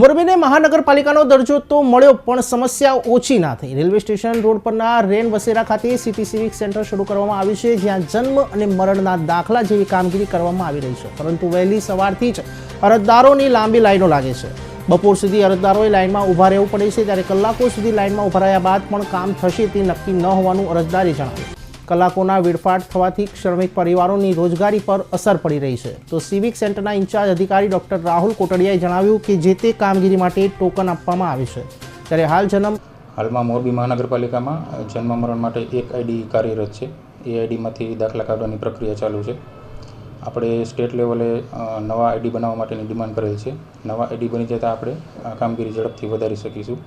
મોરબીને મહાનગરપાલિકાનો દરજ્જો તો મળ્યો, પણ સમસ્યા ઓછી ના થઈ. રેલવે સ્ટેશન રોડ પરના રેન વસેરા ખાતે સિટી સિવિક સેન્ટર શરૂ કરવામાં આવ્યું છે, જ્યાં જન્મ અને મરણના દાખલા જેવી કામગીરી કરવામાં આવી રહી છે. પરંતુ વહેલી સવારથી જ અરજદારોની લાંબી લાઈનો લાગે છે. બપોર સુધી અરજદારોએ લાઇનમાં ઊભા રહેવું પડે છે, ત્યારે કલાકો સુધી લાઇનમાં ઊભા રહ્યા બાદ પણ કામ થશે તે નક્કી ન હોવાનું અરજદારે જણાવ્યું. કલાકોના વેડફાટ થવાથી શ્રમિક પરિવારોની રોજગારી પર અસર પડી રહી છે. તો સિવિક સેન્ટરના ઇન્ચાર્જ અધિકારી ડોક્ટર રાહુલ કોટડિયાએ જણાવ્યું કે જે તે કામગીરી માટે ટોકન આપવામાં આવે છે. ત્યારે હાલ જન્મ હાલમાં મોરબી મહાનગરપાલિકામાં જન્મ મરણ માટે એક આઈડી કાર્યરત છે. એ આઈડીમાંથી દાખલા કાઢવાની પ્રક્રિયા ચાલુ છે. આપણે સ્ટેટ લેવલે નવા આઈડી બનાવવા માટેની ડિમાન્ડ કરેલ છે. નવા આઈડી બની જતાં આપણે કામગીરી ઝડપથી વધારી શકીશું.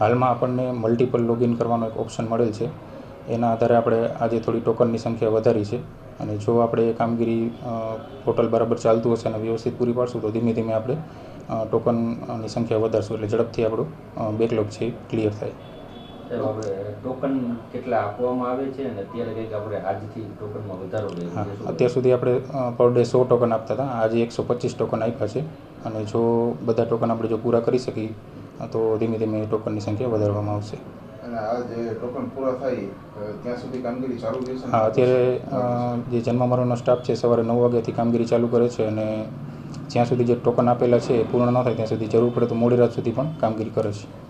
હાલમાં આપણને મલ્ટિપલ લોગિન કરવાનો એક ઓપ્શન મળેલ છે. એના આધારે આપણે આજે થોડી ટોકનની સંખ્યા વધારી છે. અને જો આપણે એ કામગીરી પોર્ટલ બરાબર ચાલતું હશે અને વ્યવસ્થિત પૂરી પાડશું તો ધીમે ધીમે આપણે ટોકનની સંખ્યા વધારશું. એટલે ઝડપથી આપણું બેકલોગ છે ક્લિયર થાય. ટોકન કેટલા આપવામાં આવે છે અને અત્યારે કંઈક આપણે આજથી ટોકનમાં વધારો હા અત્યાર સુધી આપણે પર ડે સો ટોકન આપતા હતા. આજે એકસો પચીસ ટોકન આપ્યા છે. અને જો બધા ટોકન આપણે જો પૂરા કરી શકીએ તો ધીમે ધીમે ટોકનની સંખ્યા વધારવામાં આવશે. અને આ જે ટોકન પૂરા થાય ત્યાં સુધી કામગીરી ચાલુ રહેશે? હા, અત્યારે જે જન્મ મરણનો સ્ટાફ છે, સવારે નવ વાગ્યાથી કામગીરી ચાલુ કરે છે અને જ્યાં સુધી જે ટોકન આપેલા છે એ પૂર્ણ ન થાય, ત્યાં સુધી જરૂર પડે તો મોડી રાત સુધી પણ કામગીરી કરે છે